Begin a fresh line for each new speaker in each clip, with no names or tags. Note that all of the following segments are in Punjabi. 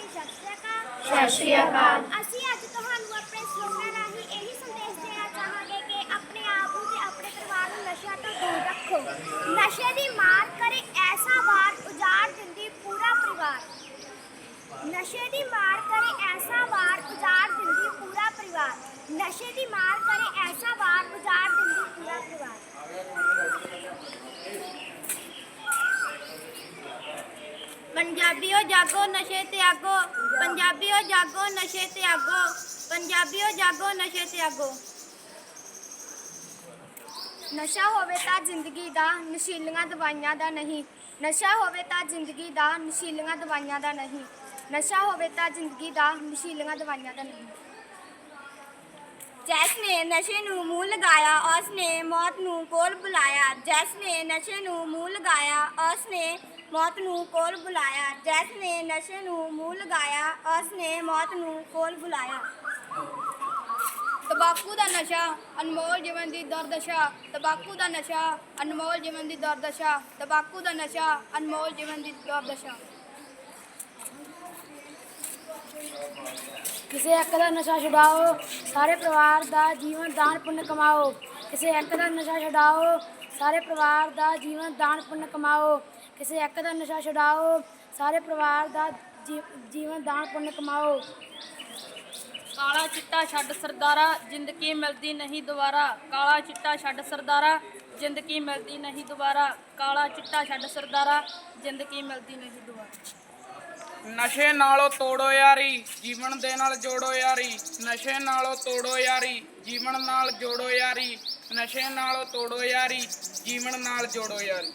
ਸਤਿ ਸ਼੍ਰੀ ਅਕਾਲ
ਸਤਿ ਸ਼੍ਰੀ ਅਕਾਲ
ਅਸੀਂ ਅੱਜ ਤੁਹਾਨੂੰ ਆਪਣੇ ਸਲੋਗਨ ਰਾਹੀਂ ਇਹੀ ਸੰਦੇਸ਼ ਦੇਣਾ ਚਾਹਾਂਗੇ ਕਿ ਆਪਣੇ ਆਪ ਨੂੰ ਤੇ ਆਪਣੇ ਪਰਿਵਾਰ ਨੂੰ ਨਸ਼ਿਆਂ ਤੋਂ ਦੂਰ ਰੱਖੋ ਨਸ਼ੇ ਦੀ ਮਾਰ ਕਰੇ ਐਸਾ ਵਾਰ ਉਜਾੜ ਦਿੰਦੀ ਪੂਰਾ ਪਰਿਵਾਰ ਨਸ਼ੇ ਦੀ ਮਾਰ ਕਰੇ ਐਸਾ ਵਾਰ ਉਜਾੜ ਦਿੰਦੀ ਪੂਰਾ ਪਰਿਵਾਰ ਨਸ਼ੇ ਦੀ ਮਾਰ ਕਰੇ ਐਸਾ ਵਾਰ ਉਜਾੜ
ਪੰਜਾਬੀਓ ਜਾਗੋ, ਨਸ਼ੇ ਤਿਆਗੋ ਪੰਜਾਬੀਓ ਜਾਗੋ, ਨਸ਼ੇ ਤਿਆਗੋ ਪੰਜਾਬੀਓ ਜਾਗੋ, ਨਸ਼ੇ ਤਿਆਗੋ
ਨਸ਼ਾ ਹੋਵੇ ਤਾਂ ਜ਼ਿੰਦਗੀ ਦਾ, ਨਸ਼ੀਲੀਆਂ ਦਵਾਈਆਂ ਦਾ ਨਹੀਂ। ਨਸ਼ਾ ਹੋਵੇ ਤਾਂ ਜ਼ਿੰਦਗੀ ਦਾ, ਨਸ਼ੀਲੀਆਂ ਦਵਾਈਆਂ ਦਾ ਨਹੀਂ। ਨਸ਼ਾ ਹੋਵੇ ਤਾਂ ਜ਼ਿੰਦਗੀ ਦਾ, ਨਸ਼ੀਲੀਆਂ ਦਵਾਈਆਂ ਦਾ ਨਹੀਂ।
ਜੈਸ ਨੇ ਨਸ਼ੇ ਨੂੰ ਮੂੰਹ ਲਗਾਇਆ ਉਸ ਨੇ ਮੌਤ ਨੂੰ ਕੋਲ ਬੁਲਾਇਆ ਜੈਸ ਨੇ ਨਸ਼ੇ ਨੂੰ ਮੂੰਹ ਲਗਾਇਆ ਉਸ ਨੇ ਮੌਤ ਨੂੰ ਕੋਲ ਬੁਲਾਇਆ ਜੈਸ ਨੇ ਨਸ਼ੇ ਨੂੰ ਮੂੰਹ ਲਗਾਇਆ ਉਸ ਨੇ ਮੌਤ ਨੂੰ ਕੋਲ ਬੁਲਾਇਆ ਤੰਬਾਕੂ ਦਾ ਨਸ਼ਾ ਅਨਮੋਲ ਜੀਵਨ ਦੀ ਦੁਰਦਸ਼ਾ ਤੰਬਾਕੂ ਦਾ ਨਸ਼ਾ ਅਨਮੋਲ ਜੀਵਨ ਦੀ ਦੁਰਦਸ਼ਾ ਤੰਬਾਕੂ ਦਾ ਨਸ਼ਾ ਅਨਮੋਲ ਜੀਵਨ ਦੀ ਦੁਰਦਸ਼ਾ
ਕਿਸੇ ਇੱਕ ਦਾ ਨਸ਼ਾ ਛੁਡਾਓ, ਸਾਰੇ ਪਰਿਵਾਰ ਦਾ ਜੀਵਨ ਦਾਨ ਪੁੰਨ ਕਮਾਓ। ਕਿਸੇ ਇੱਕ ਦਾ ਨਸ਼ਾ ਛੁਡਾਓ, ਸਾਰੇ ਪਰਿਵਾਰ ਦਾ ਜੀਵਨ ਦਾਨ ਪੁੰਨ ਕਮਾਓ। ਕਿਸੇ ਇੱਕ ਦਾ ਨਸ਼ਾ ਛੁਡਾਓ, ਸਾਰੇ ਪਰਿਵਾਰ ਦਾ ਜੀ- ਜੀਵਨ ਦਾਨ ਪੁੰਨ ਕਮਾਓ।
ਕਾਲਾ ਚਿੱਟਾ ਛੱਡ ਸਰਦਾਰਾ, ਜ਼ਿੰਦਗੀ ਮਿਲਦੀ ਨਹੀਂ ਦੁਬਾਰਾ। ਕਾਲਾ ਚਿੱਟਾ ਛੱਡ ਸਰਦਾਰਾ, ਜ਼ਿੰਦਗੀ ਮਿਲਦੀ ਨਹੀਂ ਦੁਬਾਰਾ। ਕਾਲਾ ਚਿੱਟਾ ਛੱਡ ਸਰਦਾਰਾ, ਜ਼ਿੰਦਗੀ ਮਿਲਦੀ ਨਹੀਂ ਦੁਬਾਰਾ।
ਨਸ਼ੇ ਨਾਲੋਂ ਤੋੜੋ ਯਾਰੀ ਜੀਵਨ ਦੇ ਨਾਲ ਜੋੜੋ ਯਾਰੀ। ਨਸ਼ੇ ਨਾਲੋਂ ਤੋੜੋ ਯਾਰੀ ਜੀਵਨ ਨਾਲ ਜੋੜੋ ਯਾਰੀ। ਨਸ਼ੇ ਨਾਲੋਂ ਤੋੜੋ ਯਾਰੀ ਜੀਵਨ ਨਾਲ ਜੋੜੋ ਯਾਰੀ।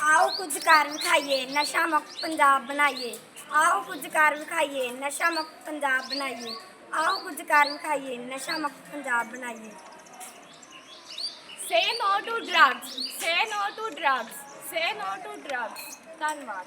ਆਓ ਕੁਝ ਕਰ ਵਿਖਾਈਏ ਨਸ਼ਾ ਮੁਕਤ ਪੰਜਾਬ ਬਣਾਈਏ। ਆਓ ਕੁਝ ਕਰ ਵਿਖਾਈਏ ਨਸ਼ਾ ਮੁਕਤ ਪੰਜਾਬ ਬਣਾਈਏ। ਆਓ ਕੁਝ ਕਰ ਵਿਖਾਈਏ ਨਸ਼ਾ ਮੁਕਤ ਪੰਜਾਬ ਬਣਾਈਏ।
Say no to drugs say no to drugs say no to drugs ਧੰਨਵਾਦ।